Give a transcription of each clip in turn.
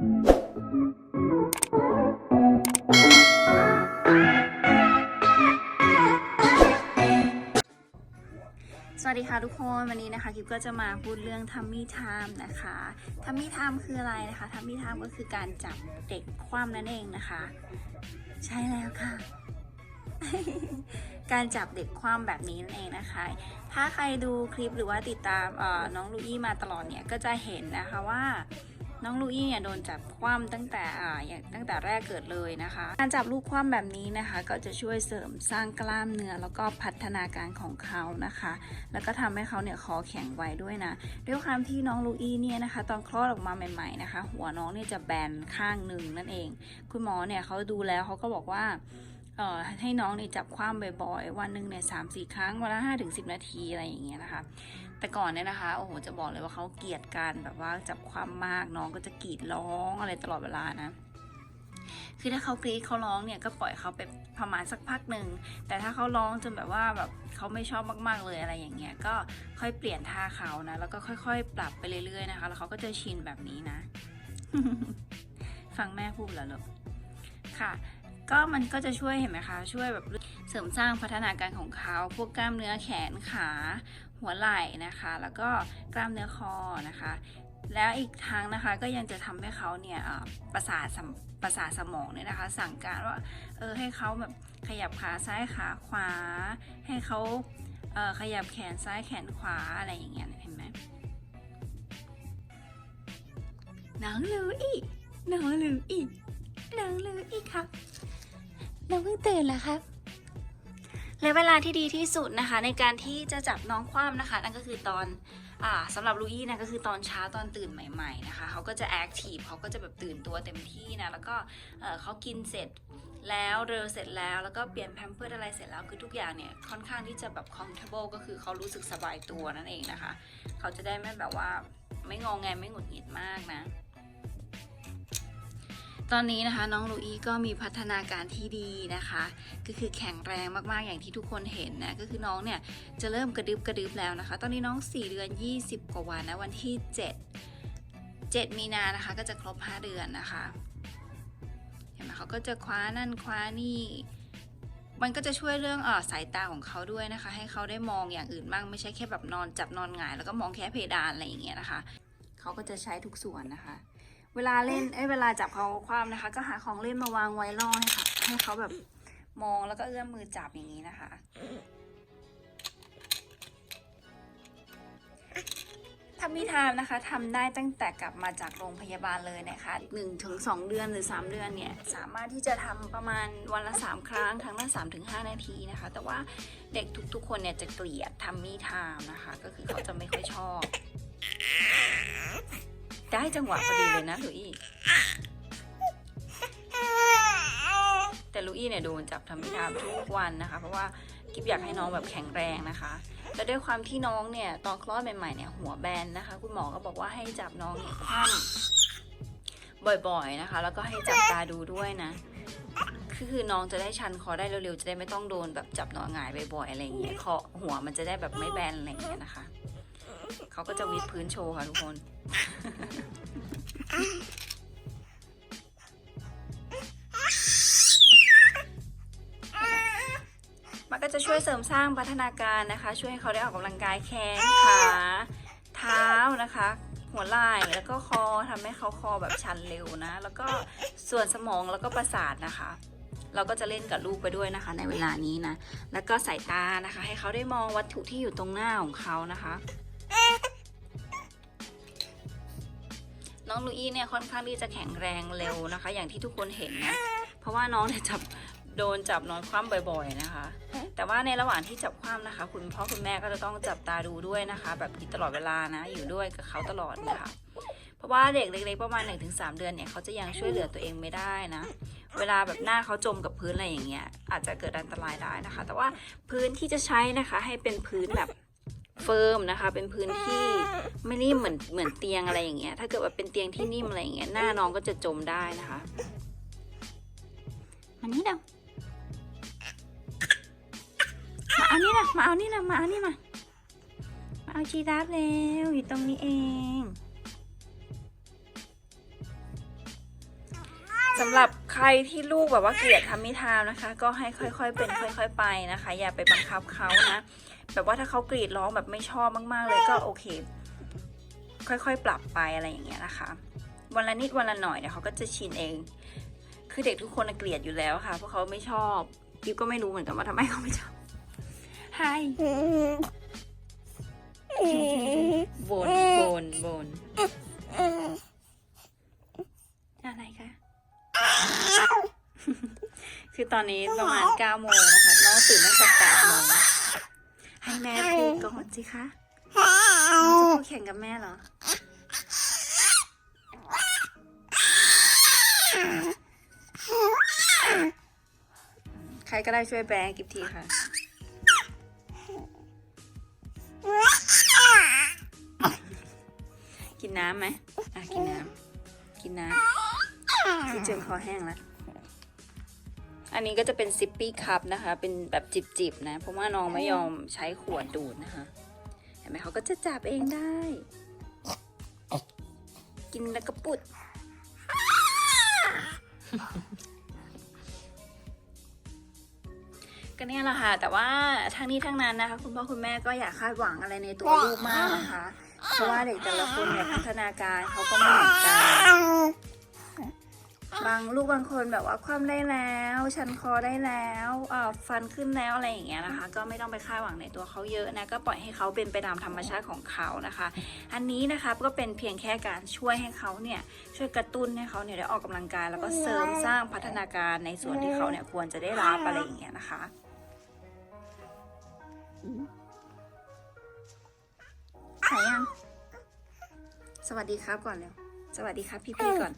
สวัสดีค่ะทุกคนวันนี้นะคะกิฟก็จะมาพูดเรื่องทัมมี่ไทม์นะคะทัมมี่ไทม์คืออะไรนะคะทัมมี่ไทม์ก็คือการจับเด็กคว่ำนั่นเองนะคะ ใช่แล้วค่ะ การจับเด็กคว่ำแบบนี้นั่นเองนะคะ ถ้าใครดูคลิปหรือว่าติดตามน้องลูอี้มาตลอดเนี่ยก็จะเห็นนะคะว่า น้องลูอี้เนี่ยโดนจับคว่ำตั้งแต่อ่าอย่างตั้งแต่แรกเกิดเลยนะคะ การจับลูกคว่ำแบบนี้นะคะ ก็จะช่วยเสริมสร้างกล้ามเนื้อแล้วก็พัฒนาการของเขานะคะ แล้วก็ทำให้เขาเนี่ยคอแข็งไวด้วยนะด้วยความที่น้องลูอี้เนี่ยนะคะ ตอนคลอดออกมาใหม่ ๆนะคะ หัวน้องเนี่ยจะแบนข้างหนึ่งนั่นเอง คุณหมอเนี่ยเขาดูแล้วเขาก็บอกว่าให้น้องเนี่ยจับคว่ำบ่อยๆ วันหนึ่งเนี่ยสามสี่ครั้ง วันละห้าถึงสิบนาทีอะไรอย่างเงี้ยนะคะ แต่ก่อนเนี่ยนะคะ โอ้โห จะบอกเลยว่าเขาเกลียดการแบบว่าจับความมากน้องก็จะกรีดร้องอะไรตลอดเวลานะ คือถ้าเขากรีดเขาร้องเนี่ยก็ปล่อยเขาไปประมาณสักพักหนึ่ง แต่ถ้าเขาร้องจนแบบว่าแบบเขาไม่ชอบมากๆเลยอะไรอย่างเงี้ย ก็ค่อยเปลี่ยนท่าเขานะ แล้วก็ค่อย ๆ ปรับไปเรื่อยๆนะคะ แล้วเขาก็จะชินแบบนี้นะ ฟังแม่พูดแล้วเหรอค่ะ ก็มันก็จะช่วยเห็นไหมคะ ช่วยแบบ เสริมสร้างพัฒนาการของเขา พวกกล้ามเนื้อแขนขา หัวไหล่นะคะ แล้วก็กล้ามเนื้อคอนะคะ แล้วอีกทางนะคะก็ยังจะทำให้เขาเนี่ยประสาทสมประสาทสมองเนี่ยนะคะ สั่งการว่าเออให้เขาแบบขยับขาซ้ายขาขวา ให้เขาเออขยับแขนซ้ายแขนขวาอะไรอย่างเงี้ยเห็นไหมน้องลูอีน้องลูอีน้องลูอีครับ น้องเพิ่งตื่นแล้วครับ และเวลาที่ดีที่สุดนะคะ ในการที่จะจับน้องคว่ำนะคะ นั่นก็คือตอนอ่าสำหรับลูอี้นะก็คือตอนเช้าตอนตื่นใหม่ๆนะคะเขาก็จะแอคทีฟเขาก็จะแบบตื่นตัวเต็มที่นะแล้วก็เขากินเสร็จแล้วเดินเสร็จแล้วแล้วก็เปลี่ยนแพมเพิร์ดอะไรเสร็จแล้วคือทุกอย่างเนี่ยค่อนข้างที่จะแบบ comfortable ก็คือเขารู้สึกสบายตัวนั่นเองนะคะ เขาจะได้ไม่แบบว่าไม่งองแงไม่หงุดหงิดมากนะ ตอนนี้นะคะน้องลูอี้ก็มีพัฒนาการที่ดีนะคะ ก็คือแข็งแรงมากๆอย่างที่ทุกคนเห็นนะก็คือน้องเนี่ยจะเริ่มกระดึบกระดึบแล้วนะคะ ตอนนี้น้อง 4 เดือน 20 กว่าวันนะวันที่ 7 7 มีนานะคะก็จะครบ 5 เดือนนะคะเห็นไหมเขาก็จะคว้านั่นคว้านี่มันก็จะช่วยเรื่องอสายตาของเขาด้วยนะคะ ให้เขาได้มองอย่างอื่นบ้างไม่ใช่แค่แบบนอนจับนอนหงาย แล้วก็มองแค่เพดานอะไรอย่างเงี้ยนะคะเขาก็จะใช้ทุกส่วนนะคะ เวลาเล่น เอ้ย เวลาจับเขาคว่ำนะคะ ก็หาของเล่นมาวางไว้ล่อให้ค่ะ ให้เขาแบบมองแล้วก็เอื้อมมือจับอย่างนี้นะคะ ทำมิทามนะคะทำได้ตั้งแต่กลับมาจากโรงพยาบาลเลยนะคะ1นถึงสเดือนหรือ 3 เดือนเนี่ย สามารถที่จะทำประมาณวันละ 3 ครั้ง ครั้งละ3ถึง5นาทีนะคะ แต่ว่าเด็กทุกๆ คนเนี่ยจะเกลียดทำมิทามนะคะ ก็คือเขาจะไม่ค่อยชอบ ได้จังหวะพอดีเลยนะลุยแต่ลุยเนี่ยโดนจับทำมิทามทุกวันนะคะ เพราะว่ากิฟอยากให้น้องแบบแข็งแรงนะคะแล้วด้วยความที่น้องเนี่ยตอนคลอดใหม่ๆเนี่ยหัวแบนนะคะ คุณหมอก็บอกว่าให้จับน้องเนี่ยคว่ำบ่อยๆนะคะ แล้วก็ให้จับตาดูด้วยนะคือคือน้องจะได้ชันคอได้เร็วๆจะได้ไม่ต้องโดนแบบจับนอนหงายบ่อยๆอะไรอย่างเงี้ยคอหัวมันจะได้แบบไม่แบนอะไรอย่างเงี้ยนะคะ เขาก็จะวิดพื้นโชว์ค่ะทุกคน มันก็จะช่วยเสริมสร้างพัฒนาการนะคะ ช่วยให้เขาได้ออกกำลังกายแขนขาเท้านะคะหัวไหล่แล้วก็คอทำให้เขาคอแบบชันเร็วนะ แล้วก็ส่วนสมองแล้วก็ประสาทนะคะ เราก็จะเล่นกับลูกไปด้วยนะคะ ในเวลานี้นะ แล้วก็สายตานะคะ ให้เขาได้มองวัตถุที่อยู่ตรงหน้าของเขานะคะ น้องลูอี้เนี่ยค่อนข้างที่จะแข็งแรงเร็วนะคะ อย่างที่ทุกคนเห็นนะ เพราะว่าน้องเนี่ยจับโดนจับนอนคว่ำบ่อย ๆนะคะ แต่ว่าในระหว่างที่จับคว่ำนะคะ คุณพ่อคุณแม่ก็จะต้องจับตาดูด้วยนะคะ แบบตลอดเวลานะ อยู่ด้วยกับเขาตลอดนะคะเพราะว่าเด็กเล็กๆประมาณ 1-3 เดือนเนี่ยเขาจะยังช่วยเหลือตัวเองไม่ได้นะ เวลาแบบหน้าเขาจมกับพื้นอะไรอย่างเงี้ยอาจจะเกิดอันตรายได้นะคะ แต่ว่าพื้นที่จะใช้นะคะให้เป็นพื้นแบบ เฟิร์มนะคะ เป็นพื้นที่ไม่นิ่มเหมือนเหมือนเตียงอะไรอย่างเงี้ย ถ้าเกิดว่าเป็นเตียงที่นิ่มอะไรอย่างเงี้ยหน้าน้องก็จะจมได้นะคะมานี่เดามาเอานี่นะมาเอานี่นะมาเอานี่มามาเอาชีราฟเร็วอยู่ตรงนี้เองสำหรับ ใครที่ลูกแบบว่าเกลียดทำมิทามนะคะ ก็ให้ค่อยๆเป็นค่อย ๆ ไปนะคะ อย่าไปบังคับเขานะ แบบว่าถ้าเขากรีดร้องแบบไม่ชอบมากๆ เลยก็โอเค ค่อยๆ ปรับไปอะไรอย่างเงี้ยนะคะ วันละนิดวันละหน่อยเดี๋ยวเขาก็จะชินเอง คือเด็กทุกคนน่ะเกลียดอยู่แล้วค่ะ เพราะเขาไม่ชอบกิฟก็ไม่รู้เหมือนกันว่าทำไมเขาไม่ชอบ Hi ตอนนี้ประมาณ9โมงนะคะน้องตื่นตั้งแต่8โมงให้แม่พูดก่อนสิคะน้องจะพูดแข่งกับแม่เหรอใครก็ได้ช่วยแปลงกิฟทีค่ะ กินน้ำไหมอะ กินน้ำ กินน้ำที่เจมคอแห้งแล้ว อันนี้ก็จะเป็นซิปปี้คัพนะคะ เป็นแบบจิบๆนะ เพราะว่าน้องไม่ยอมใช้ขวดดูดนะคะ เห็นไหมเขาก็จะจับเองได้ กินแล้วก็ปุด ก็เนี่ยแหละค่ะ แต่ว่าทั้งนี้ทั้งนั้นนะคะ คุณพ่อคุณแม่ก็อย่าคาดหวังอะไรในตัวลูกมากนะคะ เพราะว่าเด็กแต่ละคนเนี่ยพัฒนาการเขาก็ไม่เหมือนกัน บางลูกบางคนแบบว่าความได้แล้ว ชันคอได้แล้วฟันขึ้นแล้วอะไรอย่างเงี้ยนะคะ ก็ไม่ต้องไปคาดหวังในตัวเขาเยอะนะก็ปล่อยให้เขาเป็นไปตามธรรมชาติของเขานะคะ อันนี้นะคะก็เป็นเพียงแค่การช่วยให้เขาเนี่ยช่วยกระตุ้นให้เขาเนี่ยได้ออกกำลังกาย แล้วก็เสริมสร้างพัฒนาการในส่วนที่เขาเนี่ยควรจะได้รับอะไรอย่างเงี้ยนะคะหายยัง สวัสดีครับก่อนเร็ว สวัสดีครับพี่ๆก่อน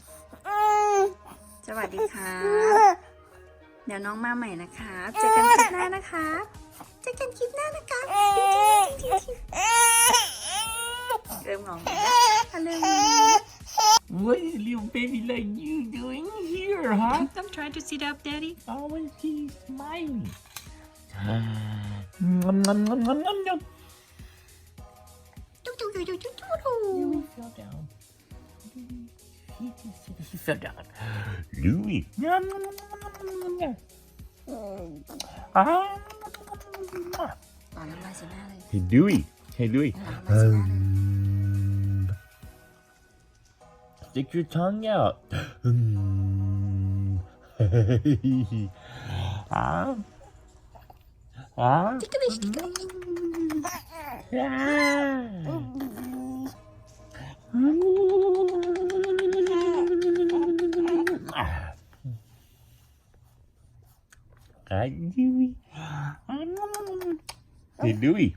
สวัสดีครับ เดี๋ยวน้องมาใหม่นะครับเจอกันคลิปหน้านะครับเจอกันคลิปหน้านะครับเริ่มงงแล้วเริ่มงง What is a little baby like you doing here, huh? I'm trying to sit up daddy Oh, and she's smiling. Nom, nom, nom, nom, nom, nom. จุ๊จุ๊จุ๊จุ๊จุ๊จุ๊ Louis fell down. He's so dumb. Louis. Hey, Dewey. Hey, Dewey. Um, stick your tongue out. Hi, Dewey. Hey, Dewey.